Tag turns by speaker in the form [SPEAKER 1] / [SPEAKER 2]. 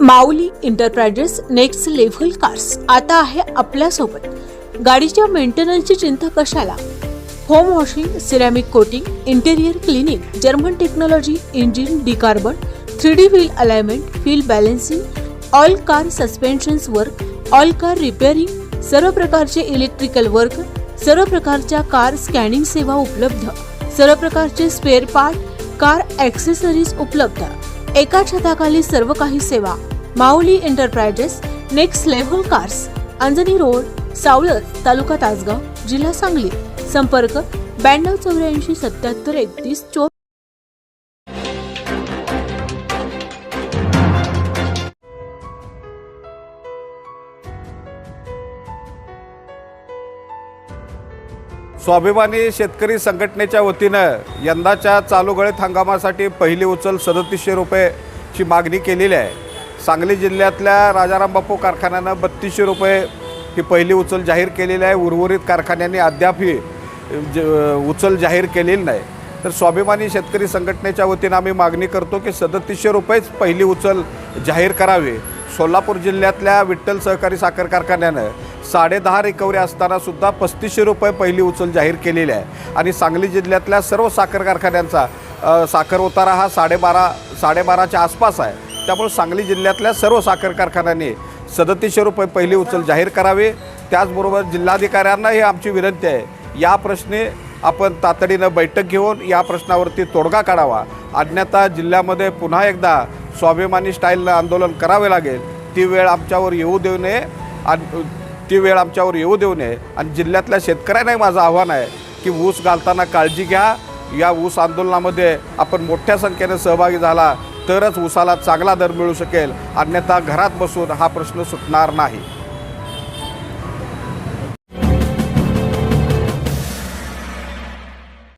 [SPEAKER 1] Mauli enterprises next level cars. आता आहे आपल्यासोबत. गाडीच्या मेंटेनन्सची चिंता कशाला? Home washing ceramic coating interior cleaning German technology engine decarbon three D wheel alignment wheel balancing all car suspensions work all car repairing सर्व प्रकारचे electrical work सर्व प्रकारच्या कार स्कॅनिंग सेवा उपलब्ध सर्व प्रकारचे स्पेअर पार्ट कार ॲक्सेसरीज उपलब्ध. एका छताखाली सर्व काही सेवा. Mauli enterprises next level cars Anjani road Savlat तालुका तासगाव जिल्हा सांगली. संपर्क ब्याण्णव चौऱ्याऐंशी सत्याहत्तर एकतीस चो
[SPEAKER 2] स्वाभिमानी शेतकरी संघटनेच्या वतीनं यंदाच्या चालू गळीत हंगामासाठी पहिली उचल सदतीसशे रुपयेची मागणी केलेली आहे. सांगली जिल्ह्यातल्या राजाराम बापू कारखान्यानं बत्तीसशे रुपये ही पहिली उचल जाहीर केलेली आहे. उर्वरित कारखान्यांनी अद्याप ही ज उचल जाहीर केलेली नाही. तर स्वाभिमानी शेतकरी संघटनेच्या वतीनं आम्ही मागणी करतो की सदतीसशे रुपयेच पहिली उचल जाहीर करावी. सोलापूर जिल्ह्यातल्या विठ्ठल सहकारी साखर कारखान्यानं साडेदहा रिकव्हरी असतानासुद्धा पस्तीसशे रुपये पहिली उचल जाहीर केलेली आहे. आणि सांगली जिल्ह्यातल्या सर्व साखर कारखान्यांचा साखर उतारा हा साडेबारा साडेबाराच्या आसपास आहे. त्यामुळे सांगली जिल्ह्यातल्या सर्व साखर कारखान्यांनी सदतीसशे रुपये पहिली उचल जाहीर करावी. त्याचबरोबर जिल्हाधिकाऱ्यांनाही आमची विनंती आहे या प्रश्नी आपण तातडीनं बैठक घेऊन या प्रश्नावरती तोडगा काढावा. अन्यथा जिल्ह्यामध्ये पुन्हा एकदा स्वाभिमानी स्टाईलनं आंदोलन करावे लागेल ती वेळ आमच्यावर येऊ देऊ नये आणि ती वेळ आमच्यावर येऊ देऊ नये. आणि जिल्ह्यातल्या शेतकऱ्यांनाही माझं आव्हान आहे की ऊस घालताना काळजी घ्या. या ऊस आंदोलनामध्ये आपण मोठ्या संख्येनं सहभागी झाला तरच ऊसाला चांगला दर मिळू शकेल. अन्यथा घरात बसून हा प्रश्न सुटणार नाही.